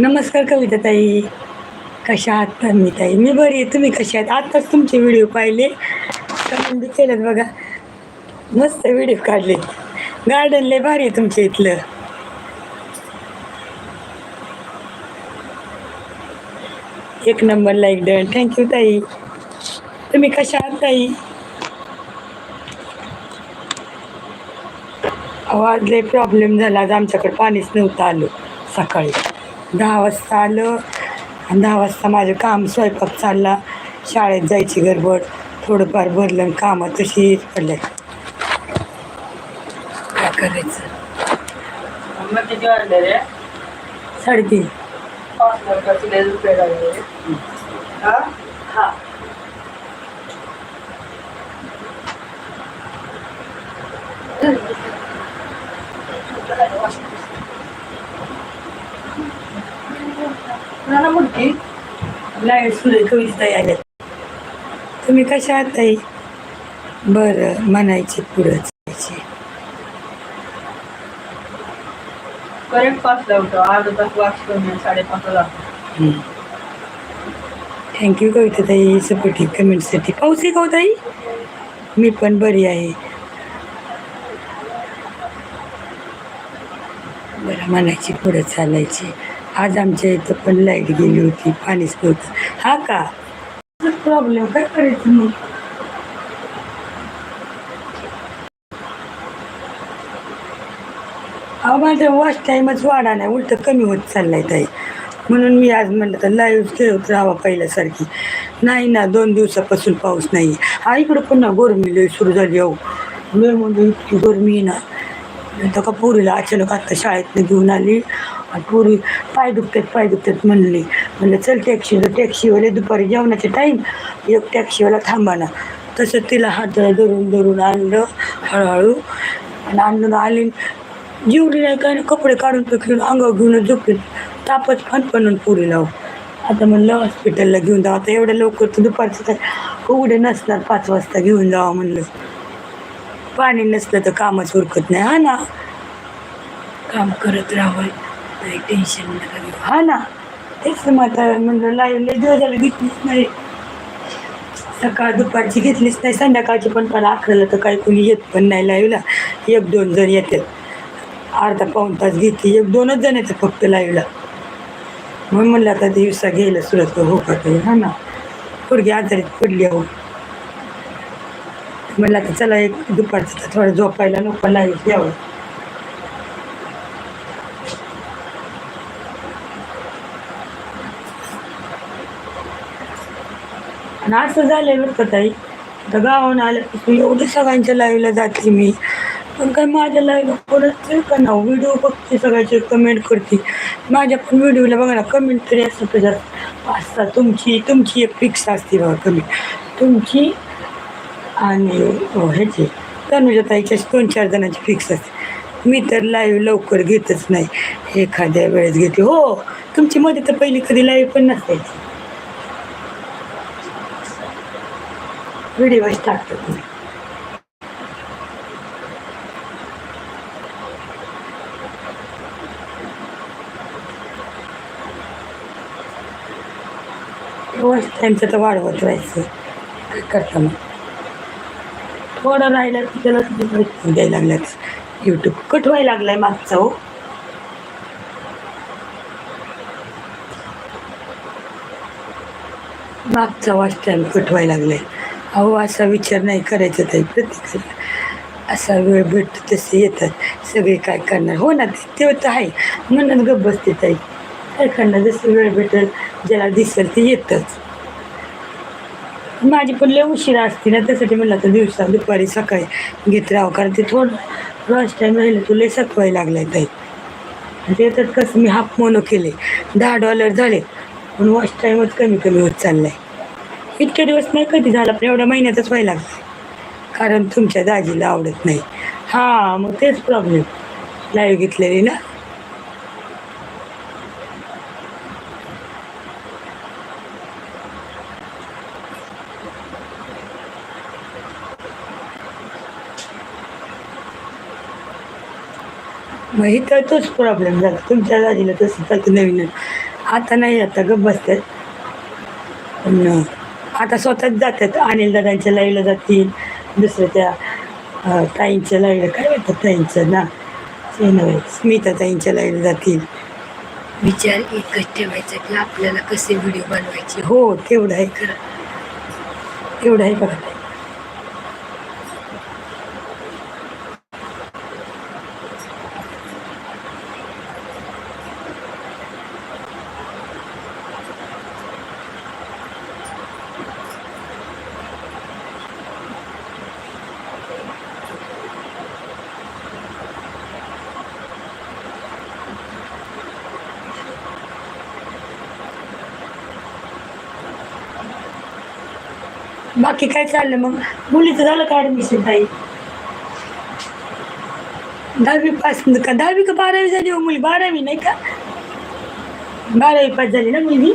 नमस्कार कविता ताई कशा आहात मी ताई मी बरी आहे. तुम्ही कशा आहात? आत्ताच तुमचे व्हिडिओ पाहिले. कमेंट केलं बघा. मस्त व्हिडिओ काढले. गार्डन लय भारी आहे तुमच्या इथलं. एक नंबर लाईक डन. थँक्यू ताई. तुम्ही कशा आहात ताई? आवाज लय प्रॉब्लेम झाला. आज आमच्याकडे पाणीच नव्हतं आलं सकाळी. दहा वाजता आलं. आणि दहा वाजता माझं काम स्वयंपाक चालला. शाळेत जायची गडबड. थोडंफार भरलं कामं तशीच पडले. काय करायचं? साडेतीन. हा. ना मुलगी लाइट सुरू कविता आल्या तुम्ही कशा आहात ताई? बरं म्हणायचे पुढं जायचे. करेक्ट पाचला होतो. अर्धा तास वाच कमी साडेपाचला थँक्यू कविता ताई. सपोर्टिंग कमेंटसाठी पाऊस आहे हो ताई? मी पण बरी आहे. बरं म्हणायची पुढं चालायची. आज आमच्या इथं पण लाइट गेली होती पाणीच नव्हतं हा का? प्रॉब्लेम काय करायचं मग? अहो माझं वॉच टाईमच वाढा नाही उलट कमी होत चाललाय ताई. म्हणून मी आज म्हणलं तर लाईव्ह खेळत राहावा पहिल्यासारखी. नाही ना दोन दिवसापासून पाऊस नाही हा इकडं पुन्हा गरमी लय सुरू झाली अहो. लय म्हणजे इतकी गरमी ना. नंतर का पोरीला अचानक आता शाळेतनं घेऊन आली. आणि पोरी पाय दुखतात पाय दुखतात म्हणली. म्हणलं चल टॅक्सी टॅक्सीवाले दुपारी जेवणाचे टाईम एक टॅक्सीवाला थांबा ना. तसं तिला हात धरून धरून आणलं हळूहळू. आणि आणून आली. जेवली नाही काय कपडे काढून फेकले अंगावर घेऊन झोपले. तापच फणफणून पुरी लावू हो. आता म्हणलं हॉस्पिटलला घेऊन जावं आता एवढ्या लवकर तर दुपारचं काय उघडे नसणार. पाच वाजता घेऊन जावं म्हणलं. पाणी नसलं तर कामच उरकत नाही. हा ना. काम करत राहावं. नाही टेन्शन नका घेऊ हा ना तेच मग आता म्हणलं लाईव्ह लय दिवस घेतलीच नाही. सकाळ दुपारची घेतलीच नाही संध्याकाळची पण पण अकराला तर काही कोणी येत पण नाही लाईव्हला एक दोन जण येतात. अर्धा पाऊण तास घेतली एक दोनच जण येतात फक्त लाईव्हला मग म्हणलं आता दिवसा घ्यायला सुरत हो का ते हा ना. पोरगी आजारीत पडली हो म्हणलं आता चला एक दुपारचं तर थोडं झोपायला नको लाईव्ह द्यावं ना असं झालं बरं का ताई. आता गावाहून आल्यापासून एवढं सगळ्यांच्या लाईव्हला जाते मी. पण काय माझ्या लाईव्हला कोणच का ना व्हिडिओ बघते सगळ्याचे कमेंट करते. माझ्या पण व्हिडिओला बघा ना कमेंट तरी असं तुझ्या पाच सहा तुमची तुमची एक फिक्स असते बघा कमेंट तुमची आणि हो, ह्याची. तनुजा ताईच्या दोन चार जणांची फिक्स असते. मी तर लाईव्ह लवकर घेतच नाही. एखाद्या वेळेस घेते. हो तुमची मध्ये तर पहिली कधी लाईव्ह पण नसायची. व्हिडिओ टाकतो तुम्ही रोज त्यांचं तर वाढवत राहायचं काय करता मग थोडं राहिलं की त्याला तुम्ही द्यायला लागल्यात यूट्यूब कट व्हायला लागलाय मागचा हो मागचा वाच टाईम कट व्हायला लागलाय अहो असा विचार नाही करायचा ताई प्रत्येकाला असा वेळ भेटतो तसे येतात सगळे काय करणार? हो ना ते ते तर आहे. म्हणून गप्प बसते ताई. काय करणार? जसं वेळ भेटेल ज्याला दिसेल ते येतच. माझी पण लय उशिरा असते ना त्यासाठी म्हणलं तर दिवसा दुपारी सकाळी घेत राहावं कारण ते थोडं रस टाईम राहिलं तो लय लागलाय ताई. म्हणजे आणि कसं मी हाफ मोनो केले. दहा डॉलर झाले पण वॉच टाईमच कमी कमी होत चाललाय. इतके दिवस नाही कधी झाला पण एवढ्या महिन्यातच व्हायला लागलाय कारण तुमच्या दाजीला आवडत नाही. हां मग तेच प्रॉब्लेम लाईव्ह घेतलेली ना? मग इथं तोच प्रॉब्लेम झाला. तुमच्या दाजीला तसं चालतं नवीन आता नाही आता गप्प बसतात पण आता स्वतःच जातात. अनिल दादांच्या लाईव्हला जातील. दुसऱ्या त्या ताईंच्या लाईव्हला. काय म्हणतात ताईंचं? ना नव्हे. स्मिता ताईंच्या लाईव्हला जातील. विचार एकच ठेवायचा की आपल्याला कसे व्हिडिओ बनवायचे. हो तेवढं आहे. खरं. तेवढं आहे बघा. बाकी काय चाललं मग? मुलीचं झालं का ॲडमिशन ताई? दहावी पास का दहावी का बारावी झाली हो मुली? बारावी नाही का? बारावी पास झाली ना मुलगी?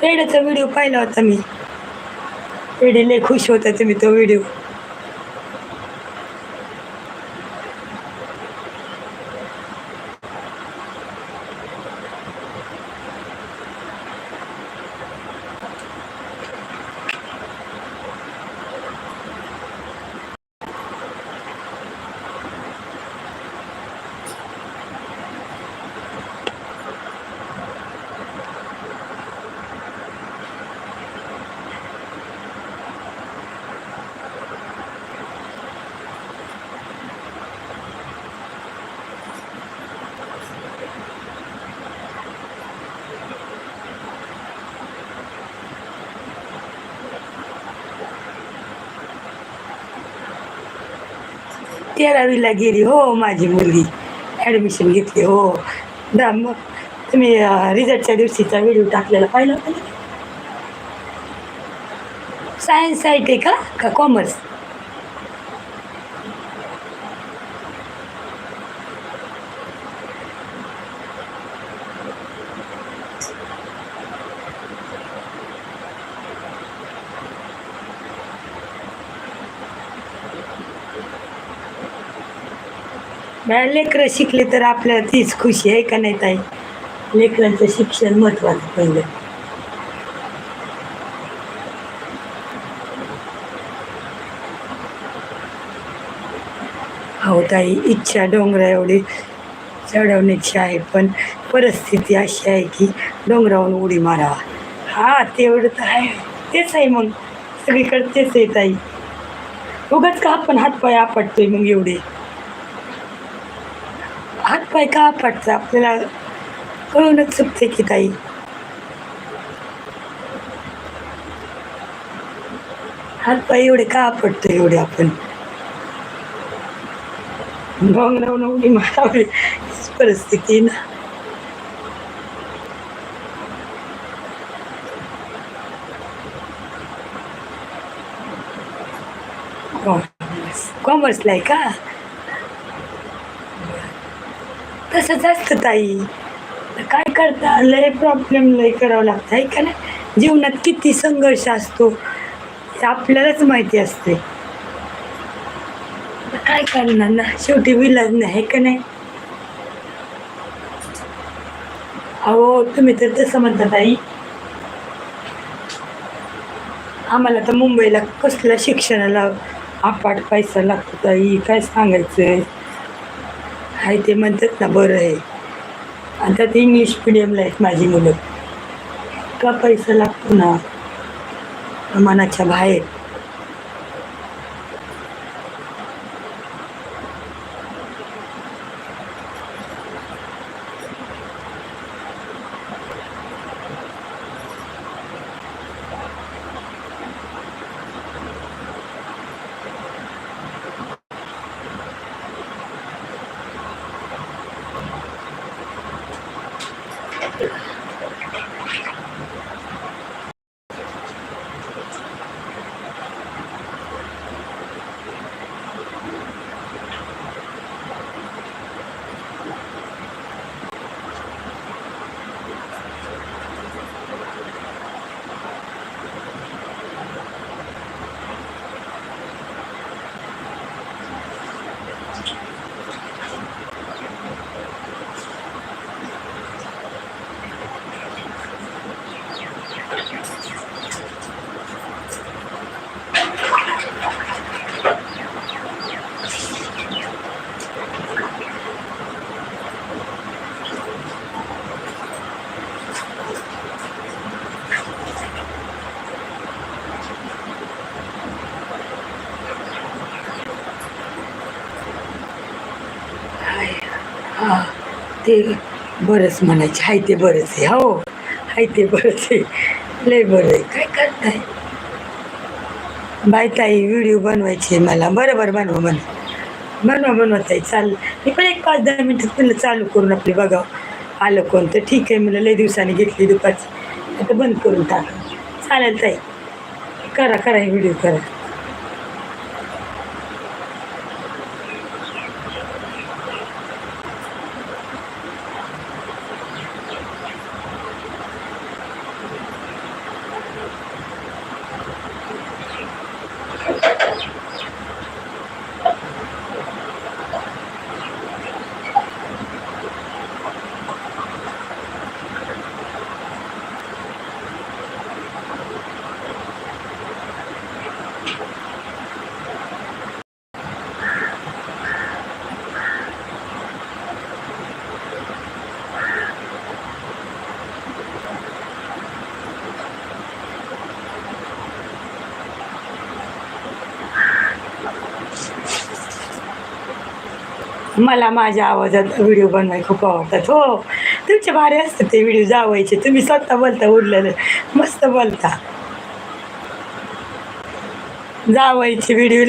पेड्याचा व्हिडिओ पाहिला होता मी. पेढे लय खुश होता तुम्ही तो व्हिडिओ तेरावीला गेली हो माझी मुलगी. ॲडमिशन घेतली हो. दा मग तुम्ही रिझल्टच्या दिवशीचा व्हिडिओ टाकलेला पाहिला होता सायन्स साईट आहे का? का कॉमर्स बाहेर लेकरं शिकले तर आपल्याला तीच खुशी आहे का नाही ताई? लेकरांचं शिक्षण महत्वाचं पहिलं. हो ताई इच्छा डोंगरा एवढी चढवण्याची आहे पण परिस्थिती अशी आहे की डोंगरावरून उडी मारावा. हा तेवढं तर आहे. तेच आहे मग. सगळीकडे तेच आहे ताई. उगाच का आपण हातपाय आपटतोय मग एवढे? हातपाय का पाठचा आपल्याला कळूनच चुकते की ताई. हातपाय एवढे का पडतो एवढे आपण? डोंगरावरून उडी मारावी. हीच परिस्थिती ना. कॉमर्सला आहे का? तसंच असतं ताई. काय करता? लय प्रॉब्लेम लय करावं लागतं आहे का नाही? जीवनात किती संघर्ष असतो हे आपल्यालाच माहिती असते. काय करणार ना? शेवटी विलाज नाही आहे का नाही? अहो तुम्ही तर तसं म्हणता ताई. आम्हाला तर मुंबईला कसल्या शिक्षणाला अपाट पैसा लागतो ताई काय सांगायचं आहे ते म्हणतात ना बरं आहे. आणि त्यात इंग्लिश मिडियमला आहेत माझी मुलं. का पैसा लागतो ना मनाच्या बाहेर. ते बरंच म्हणायचे हाय ते बरंच आहे हो हाय ते बरंच आहे लय बरं आहे काय करताय? बाय ताई व्हिडिओ बनवायची आहे मला बरं बरं बनवा बनवा बनवा बनवा ताई चाल मी पण एक पाच दहा मिनटं म्हणलं चालू करून आपली बघा आलं कोणतं ठीक आहे म्हणलं लय दिवसाने घेतली दुपारची आता बंद करून टाका चालेल ताई करा करा हे व्हिडिओ करा. मला माझ्या आवाजात व्हिडिओ बनवाय खूप आवडतात. हो तुमचे भारी असतात ते व्हिडिओ जावायचे. तुम्ही स्वतः बोलता उडलेलं मस्त बोलता. जावायचे व्हिडिओ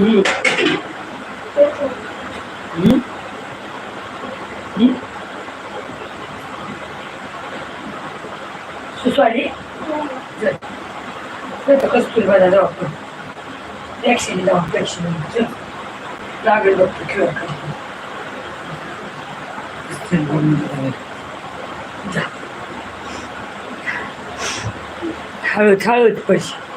लय भारी हम्म. हम्म. हम्म. सुसवाडी चल. चल तर कस्तुरबाला जाऊ आपण टॅक्सीने जाऊ टॅक्सीने चल लागेल बघतो खेळ जा हळूच हळूच पैसे पण जाऊ आता हॉस्पिटलला हो देऊ का हा मी देते मला पण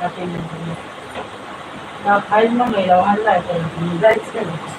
काय पेमेंट नाही. हा, फाईल मग यायला आणलाय पण जायचं नाही.